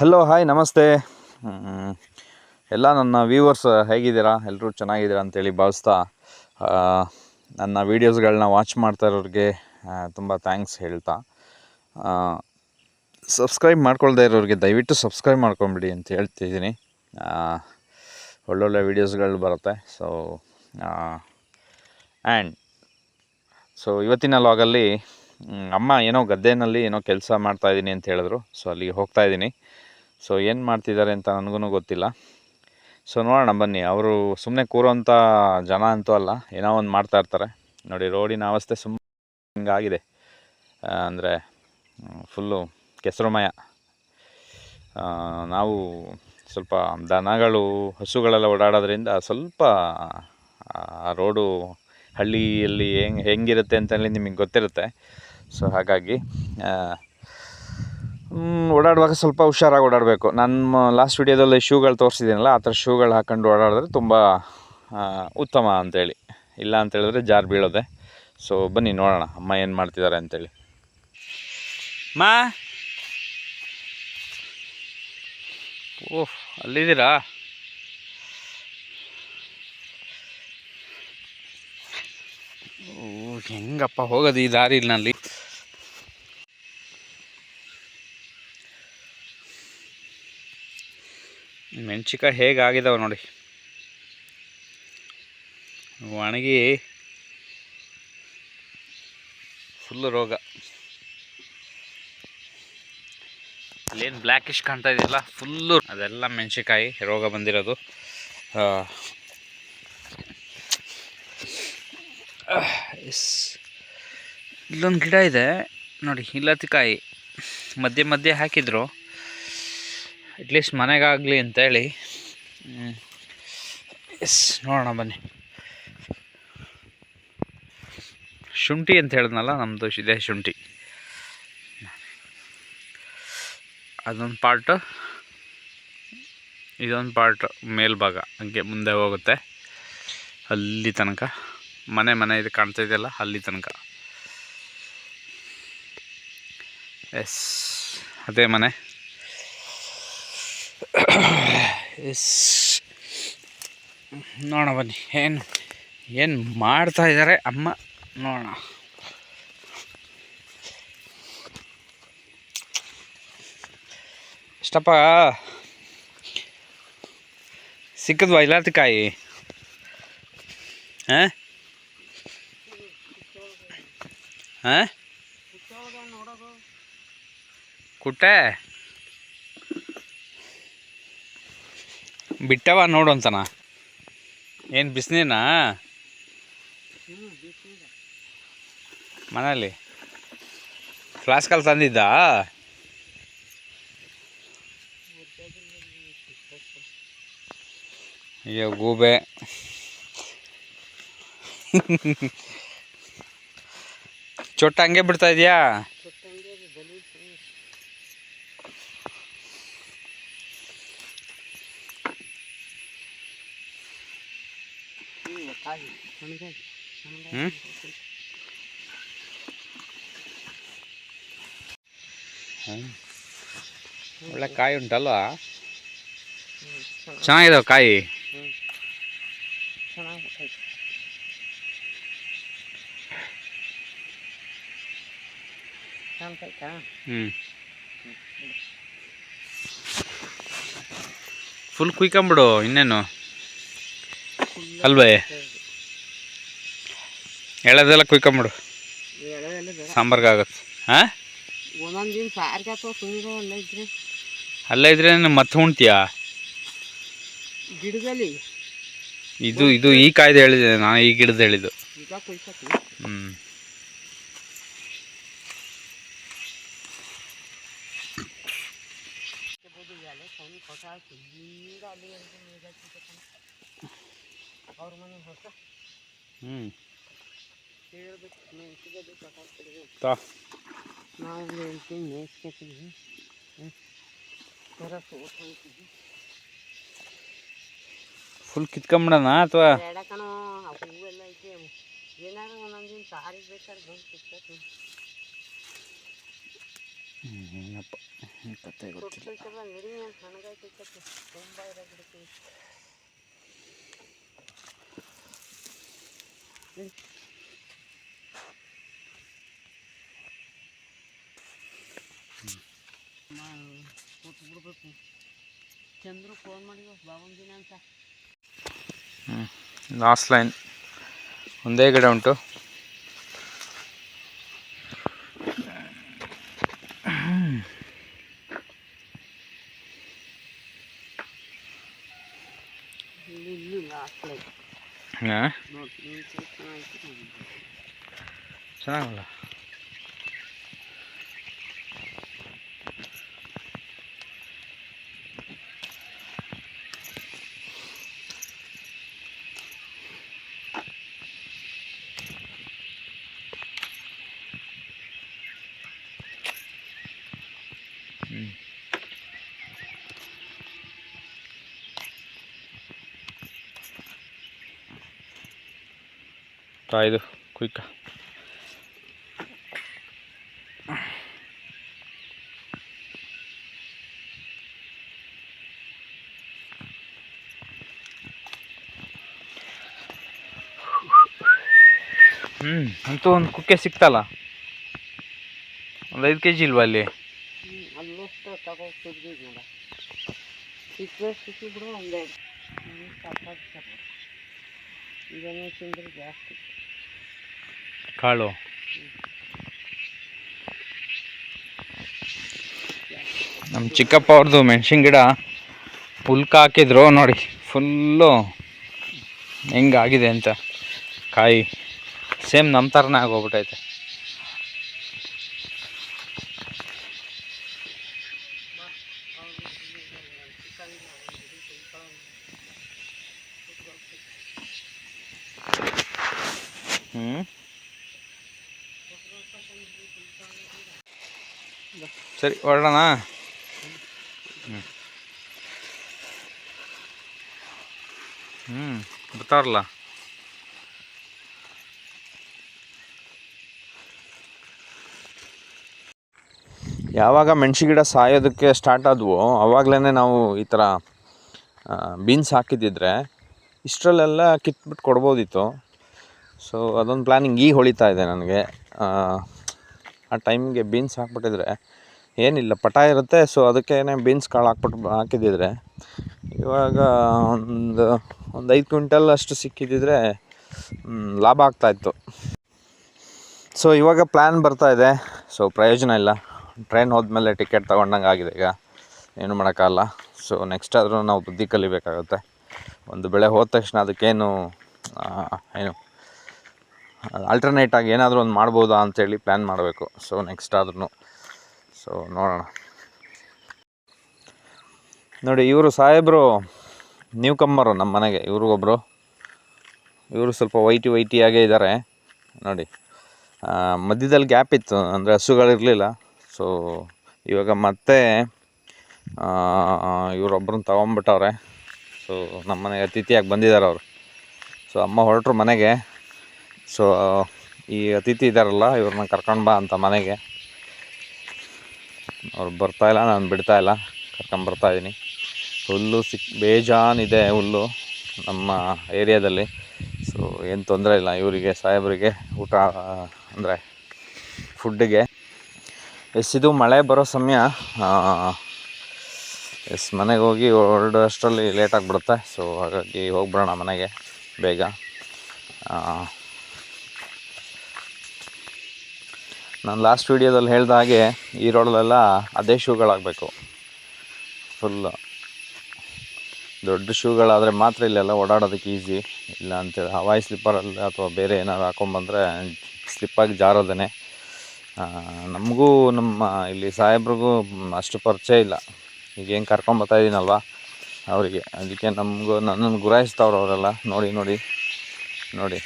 Hello hi ನಮಸ್ತೆ. ಎಲ್ಲ ನನ್ನ ವ್ಯೂವರ್ಸ್ ಹೇಗಿದ್ದೀರಾ? ಎಲ್ಲರೂ ಚೆನ್ನಾಗಿದ್ದೀರಾ ಅಂತೇಳಿ ಭಾವಿಸ್ತಾ ನನ್ನ ವೀಡಿಯೋಸ್ಗಳನ್ನ ವಾಚ್ ಮಾಡ್ತಾ ಇರೋರಿಗೆ ತುಂಬ ಥ್ಯಾಂಕ್ಸ್ ಹೇಳ್ತಾ. ಸಬ್ಸ್ಕ್ರೈಬ್ ಮಾಡ್ಕೊಳ್ದೇ ಇರೋರಿಗೆ ದಯವಿಟ್ಟು ಸಬ್ಸ್ಕ್ರೈಬ್ ಮಾಡ್ಕೊಂಬಿಡಿ ಅಂತ ಹೇಳ್ತಿದ್ದೀನಿ ಒಳ್ಳೊಳ್ಳೆ ವೀಡಿಯೋಸ್ಗಳು ಬರುತ್ತೆ. ಸೊ ಆ್ಯಂಡ್ ಸೊ ಇವತ್ತಿನ ಲಾಗಲ್ಲಿ ಅಮ್ಮ ಏನೋ ಗದ್ದೆನಲ್ಲಿ ಏನೋ ಕೆಲಸ ಮಾಡ್ತಾ ಇದ್ದೀನಿ ಅಂತ ಹೇಳಿದ್ರು. ಸೊ ಅಲ್ಲಿಗೆ ಹೋಗ್ತಾ ಇದ್ದೀನಿ. ಸೊ ಏನು ಮಾಡ್ತಿದ್ದಾರೆ ಅಂತ ನನಗೂ ಗೊತ್ತಿಲ್ಲ. ಸೊ ನೋಡೋಣ ಬನ್ನಿ. ಅವರು ಸುಮ್ಮನೆ ಕೂರೋಂಥ ಜನ ಅಂತೂ ಅಲ್ಲ. ಏನೋ ಒಂದು ಮಾಡ್ತಾ ಇರ್ತಾರೆ. ನೋಡಿ, ರೋಡಿನ ಅವಸ್ಥೆ ಸುಮ್ಮನೆ ಹಿಂಗಾಗಿದೆ. ಅಂದರೆ ಫುಲ್ಲು ಕೆಸರುಮಯ. ನಾವು ಸ್ವಲ್ಪ ದನಗಳು, ಹಸುಗಳೆಲ್ಲ ಓಡಾಡೋದ್ರಿಂದ ಸ್ವಲ್ಪ, ಆ ರೋಡು ಹಳ್ಳಿಯಲ್ಲಿ ಹೆಂಗೆ, ಹೆಂಗಿರುತ್ತೆ ಅಂತೇಳಿ ನಿಮಗೆ ಗೊತ್ತಿರುತ್ತೆ. ಸೊ ಹಾಗಾಗಿ ಓಡಾಡುವಾಗ ಸ್ವಲ್ಪ ಹುಷಾರಾಗಿ ಓಡಾಡಬೇಕು. ನಮ್ಮ ಲಾಸ್ಟ್ ವೀಡಿಯೋದಲ್ಲಿ ಶೂಗಳು ತೋರಿಸಿದ್ದೀನಲ್ಲ, ಆ ಥರ ಶೂಗಳು ಹಾಕೊಂಡು ಓಡಾಡಿದ್ರೆ ತುಂಬ ಉತ್ತಮ ಅಂತೇಳಿ. ಇಲ್ಲ ಅಂತೇಳಿದ್ರೆ ಜಾರು ಬೀಳೋದೆ. ಸೊ ಬನ್ನಿ ನೋಡೋಣ, ಅಮ್ಮ ಏನು ಮಾಡ್ತಿದ್ದಾರೆ ಅಂತೇಳಿ. ಮಾ? ಓಹ್, ಅಲ್ಲಿದ್ದೀರಾ? ಓ ಹೆಂಗಪ್ಪ ಹೋಗೋದು ಈ ದಾರಿನಲ್ಲಿ? ಮೆಣಸಿಕಾಯಿ ಹೇಗಾಗಿದಾವೆ ನೋಡಿ. ಒಣಗಿ ಫುಲ್ ರೋಗ. ಅಲ್ಲೇನು ಬ್ಲ್ಯಾಕಿಶ್ ಕಾಣ್ತಾ ಇದೆಯಲ್ಲ ಫುಲ್ಲು ಅದೆಲ್ಲ ಮೆಣಸಿಕಾಯಿ ರೋಗ ಬಂದಿರೋದು. ಎಸ್, ಇಲ್ಲೊಂದು ಗಿಡ ಇದೆ. ನೋಡಿ ಇಲ್ಲತ್ತಿಕಾಯಿ ಮಧ್ಯೆ ಮಧ್ಯೆ ಹಾಕಿದ್ರು. ಅಟ್ಲೀಸ್ಟ್ ಮನೆಗಾಗಲಿ ಅಂತೇಳಿ. ಎಸ್ ನೋಡೋಣ ಬನ್ನಿ. ಶುಂಠಿ ಅಂತ ಹೇಳಿದ್ನಲ್ಲ ನಮ್ಮದು ಇದೆ ಶುಂಠಿ. ಅದೊಂದು ಪಾರ್ಟು ಇದೊಂದು ಪಾರ್ಟ್ ಮೇಲ್ಭಾಗ, ಹಂಗೆ ಮುಂದೆ ಹೋಗುತ್ತೆ. ಅಲ್ಲಿ ತನಕ. ಮನೆ ಮನೆ ಇದು ಕಾಣ್ತಾ ಇದೆಯಲ್ಲ ಅಲ್ಲಿ ತನಕ. ಎಸ್ ಅದೇ ಮನೆ. ಎಸ್. ನೋಡೋಣ ಬನ್ನಿ. ಏನು ಏನು ಮಾಡ್ತಾ ಇದ್ದಾರೆ ಅಮ್ಮ? ನೋಡೋಣ. ಇಷ್ಟಪ್ಪ ಸಿಕ್ಕದ್ವಾ ಇಲಾತಿಕಾಯಿ ಹಾಂ? ಹಾಂ? ಕುಟ್ಟೆ? ಬಿಟ್ಟವ ನೋಡು ಅಂತನ. ಏನು ಬಿಸಿನೀನಾ? ಮನೇಲಿ? ಫ್ಲಾಸ್ಕಲ್ಲಿ ತಂದಿದ್ದ? ಅಯ್ಯೋ ಗೂಬೆ. ಚೊಟ್ಟ ಹಂಗೆ ಬಿಡ್ತಾ ಇದೆಯಾ? ಹ್ಞೂ ಒಳ್ಳೆ ಕಾಯಿ ಉಂಟಲ್ವಾ? ಚೆನ್ನಾಗಿದಾವೆ ಕಾಯಿ? ಹ್ಞೂ ಫುಲ್ ಕುಯ್ಕೊಂಬಿಡು ಇನ್ನೇನು. ಅಲ್ವೇ? ಎಳೆದೆಲ್ಲ ಕುಯ್ಕೊಂಬಿಡು ಸಾಂಬಾರ್ಗಾಗತ್ತೆ. ಹಾಂ? ಒಂದೊಂದು ದಿನ ಸಾರಿಗೆ ಅಥವಾ ಸುಮ್ಮನೆ ಅಲ್ಲೇ ಇದ್ರೆ? ಅಲ್ಲೇ ಇದ್ರೆ ಮತ್ತೆ ಉಣ್ತೀಯಾ? ಗಿಡದಲ್ಲಿ? ಇದು ಇದು ಈ ಕಾಯ್ದೆ ಹೇಳಿದೆ ನಾನು ಈ ಗಿಡದ ಹೇಳಿದ್ದು. ಈಗ ಕೊಯ್ಸಕ್ಕೆ ಹ್ಞೂ ಹ್ಞೂ ತಾ. ನಾವು ಹೇಳ್ತೀವಿ ಮೇಯ್ಸ್ಕೊತೀವಿ ಸೋಟ್ ಹೋಗ್ತೀವಿ ಫುಲ್ ಕಿತ್ಕೊಂಬಿಡೋಣ ಅಥವಾ? ಬೇಡ ಕಣೋ ಎಲ್ಲ ಹೂವೆಲ್ಲ ಐತೆ ಏನಾದ್ರು ಒಂದೊಂದು ದಿನ ಸಾರಿಗೆ ಬೇಕಾದ್ರೆ ಬಂದು ಸಿಗ್ತೈತೆ ಏನಪ್ಪ ಕತೆ ತುಂಬ ಚಂದ್ರು ಫೋನ್ ಮಾಡಿದ ಬಾಬನ್ ದಿನ ಅಂತ. ಲಾಸ್ಟ್ ಲೈನ್ ಒಂದೇ ಗಿಡ ಉಂಟು. ಇಲ್ಲಿ ಇಲ್ಲಿ ಲಾಸ್ಟ್ ಲೈನ್ ಹಾಂ ನೋಡಿ ನೀವು ಸ್ವಲ್ಪ ಚೆನ್ನಾಗಿತ್ತು ನೋಡಿದ್ದು. ಚೆನ್ನಾಗಲ್ಲ ಕಾಯ್ದು ಕುಯ್ಕ ಹ್ಞೂ ಅಂತೂ ಒಂದು ಕುಕ್ಕೆ ಸಿಕ್ತಲ್ಲ? ಒಂದು ಐದು ಕೆ ಜಿ ಇಲ್ವಾ ಅಲ್ಲಿ? ಜಾಸ್ತಿ. ಕಾಳು. ನಮ್ಮ ಚಿಕ್ಕಪ್ಪ ಅವ್ರದ್ದು ಮೆಣಸಿನ ಗಿಡ ಹುಲ್ಕ ಹಾಕಿದ್ರು ನೋಡಿ, ಫುಲ್ಲು ಹೆಂಗಾಗಿದೆ ಅಂತ. ಕಾಯಿ ಸೇಮ್ ನಮ್ಮ ಥರನೇ ಆಗೋಗ್ಬಿಟ್ಟೈತೆ ಹ್ಞೂ ಸರಿ, ಹೊರಡೋಣ? ಹ್ಞೂ ಹ್ಞೂ ಯಾವಾಗ ಮೆಣಸಿ ಗಿಡ ಸಾಯೋದಕ್ಕೆ ಸ್ಟಾರ್ಟ್ ಆದವು ಆವಾಗಲೇ ನಾವು ಈ ಥರ ಬೀನ್ಸ್ ಹಾಕಿದ್ದಿದ್ರೆ ಇಷ್ಟರಲ್ಲೆಲ್ಲ ಕಿತ್ಬಿಟ್ಟು ಕೊಡ್ಬೋದಿತ್ತು. ಸೊ ಅದೊಂದು ಪ್ಲ್ಯಾನಿಂಗ್ ಈಗ ಹೊಳಿತಾ ಇದೆ ನನಗೆ. ಆ ಟೈಮ್ಗೆ ಬೀನ್ಸ್ ಹಾಕ್ಬಿಟ್ಟಿದ್ರೆ ಏನಿಲ್ಲ, ಪಟ ಇರುತ್ತೆ. ಸೊ ಅದಕ್ಕೇ ಬೀನ್ಸ್ ಕಾಳು ಹಾಕ್ಬಿಟ್ಟು ಹಾಕಿದ್ದಿದ್ರೆ ಇವಾಗ ಒಂದು ಒಂದು ಐದು ಕ್ವಿಂಟಲ್ ಅಷ್ಟು ಸಿಕ್ಕಿದ್ದಿದ್ರೆ ಲಾಭ ಆಗ್ತಾಯಿತ್ತು ಸೊ ಇವಾಗ ಪ್ಲ್ಯಾನ್ ಇದೆ. ಸೊ ಪ್ರಯೋಜನ ಇಲ್ಲ. ಟ್ರೈನ್ ಹೋದ್ಮೇಲೆ ಟಿಕೆಟ್ ತೊಗೊಂಡಂಗೆ ಆಗಿದೆ ಈಗ. ಏನು ಮಾಡೋಕ್ಕಾಗಲ್ಲ. ಸೊ ನೆಕ್ಸ್ಟ್ ಆದರೂ ನಾವು ಬುದ್ಧಿ ಕಲಿಬೇಕಾಗುತ್ತೆ. ಒಂದು ಬೆಳೆ ಹೋದ ತಕ್ಷಣ ಅದಕ್ಕೇನು ಏನು ಆಲ್ಟರ್ನೇಟ್ ಆಗಿ ಏನಾದರೂ ಒಂದು ಮಾಡ್ಬೋದಾ ಅಂಥೇಳಿ ಪ್ಲ್ಯಾನ್ ಮಾಡಬೇಕು. ಸೊ ನೆಕ್ಸ್ಟ್ ಆದ್ರೂ ಸೊ, ನೋಡೋಣ. ನೋಡಿ, ಇವರು ಸಾಹೇಬರು ನ್ಯೂ ಕಮ್ಮರು ನಮ್ಮ ಮನೆಗೆ ಇವ್ರಿಗೊಬ್ಬರು ಇವರು ಸ್ವಲ್ಪ ವೈಟಿ ವೈಟಿಯಾಗೇ ಇದ್ದಾರೆ ನೋಡಿ ಮಧ್ಯದಲ್ಲಿ ಗ್ಯಾಪ್ ಇತ್ತು, ಅಂದರೆ ಹಸುಗಳಿರಲಿಲ್ಲ ಸೊ, ಇವಾಗ ಮತ್ತೆ ಇವರೊಬ್ಬರನ್ನ ತೊಗೊಂಬಿಟ್ಟವ್ರೆ. ಸೊ ನಮ್ಮ ಮನೆಗೆ ಅತಿಥಿಯಾಗಿ ಬಂದಿದ್ದಾರೆ ಅವರು. ಸೊ, ಅಮ್ಮ ಹೊರಟ್ರು ಮನೆಗೆ. ಸೊ, ಈ ಅತಿಥಿ ಇದ್ದಾರಲ್ಲ ಇವ್ರನ್ನ ಕರ್ಕೊಂಡು ಬಾ ಅಂತ ಮನೆಗೆ. ಅವ್ರು ಬರ್ತಾಯಿಲ್ಲ ನಾನು ಬಿಡ್ತಾ ಇಲ್ಲ ಕರ್ಕೊಂಬರ್ತಾ ಇದ್ದೀನಿ ಹುಲ್ಲು ಸಿಕ್, ಬೇಜಾನಿದೆ ಹುಲ್ಲು ನಮ್ಮ ಏರಿಯಾದಲ್ಲಿ. ಸೊ ಏನು ತೊಂದರೆ ಇಲ್ಲ ಇವರಿಗೆ, ಸಾಹೇಬರಿಗೆ, ಊಟ, ಅಂದರೆ ಫುಡ್ಡಿಗೆ ಎಸ್, ಇದು ಮಳೆ ಬರೋ ಸಮಯ. ಎಸ್, ಮನೆಗೆ ಹೋಗಿ ಹೊರಡೋಷ್ಟರಲ್ಲಿ ಲೇಟ್ ಆಗಿಬಿಡುತ್ತೆ. ಸೊ ಹಾಗಾಗಿ ಹೋಗ್ಬಿಡೋಣ ಮನೆಗೆ ಬೇಗ. ನಾನು ಲಾಸ್ಟ್ ವೀಡಿಯೋದಲ್ಲಿ ಹೇಳ್ದ ಹಾಗೆ ಈ ರೋಡಲ್ಲೆಲ್ಲ ಅದೇ ಶೂಗಳಾಗಬೇಕು. ಫುಲ್ಲು ದೊಡ್ಡ ಶೂಗಳಾದರೆ ಮಾತ್ರ ಇಲ್ಲೆಲ್ಲ ಓಡಾಡೋದಕ್ಕೆ ಈಸಿ ಇಲ್ಲ ಅಂತೇಳಿ ಹವಾಯಿ ಸ್ಲಿಪ್ಪರಲ್ಲಿ ಅಥವಾ ಬೇರೆ ಏನಾದ್ರು ಹಾಕೊಂಬಂದರೆ ಸ್ಲಿಪ್ಪಾಗಿ ಜಾರೋದೇ ನಮಗೂ ನಮ್ಮ ಇಲ್ಲಿ ಸಾಹೇಬ್ರಿಗೂ ಅಷ್ಟು ಪರಿಚಯ ಇಲ್ಲ. ಈಗೇನು ಕರ್ಕೊಂಬರ್ತಾ ಇದ್ದೀನಲ್ವ ಅವರಿಗೆ. ಅದಕ್ಕೆ ನಮಗೂ, ನನ್ನನ್ನು ಗುರಾಯಿಸ್ತವ್ರು ಅವರೆಲ್ಲ. ನೋಡಿ ನೋಡಿ ನೋಡಿ.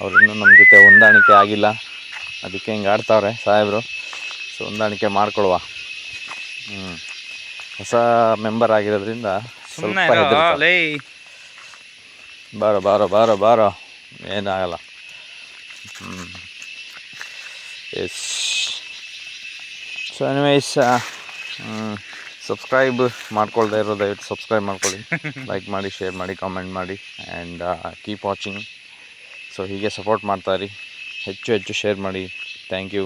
ಅವರಿನ್ನೂ ನಮ್ಮ ಜೊತೆ ಹೊಂದಾಣಿಕೆ ಆಗಿಲ್ಲ. ಅದಕ್ಕೆ ಹಿಂಗೆ ಆಡ್ತಾವ್ರೆ ಸಾಹೇಬರು. ಸೊ ಹೊಂದಾಣಿಕೆ ಮಾಡ್ಕೊಳುವ. ಹ್ಞೂ ಹೊಸ ಮೆಂಬರ್ ಆಗಿರೋದ್ರಿಂದ ಸ್ವಲ್ಪ. ಬಾರೋ ಬಾರೋ ಬಾರೋ ಬಾರೋ. ಏನಾಗಲ್ಲ. ಹ್ಞೂ ಎಸ್ ಸೊ ಎನಿವೇಸ್ ಸಬ್ಸ್ಕ್ರೈಬ್ ಮಾಡ್ಕೊಳ್ದೆ ಇರೋ ದಯವಿಟ್ಟು ಸಬ್ಸ್ಕ್ರೈಬ್ ಮಾಡ್ಕೊಳ್ಳಿ. ಲೈಕ್ ಮಾಡಿ ಶೇರ್ ಮಾಡಿ ಕಾಮೆಂಟ್ ಮಾಡಿ ಆ್ಯಂಡ್ ಕೀಪ್ ವಾಚಿಂಗ್ ಸೊ ಹೀಗೆ ಸಪೋರ್ಟ್ ಮಾಡ್ತಾಯಿರಿ ಹೆಚ್ಚು ಹೆಚ್ಚು ಶೇರ್ ಮಾಡಿ. Thank you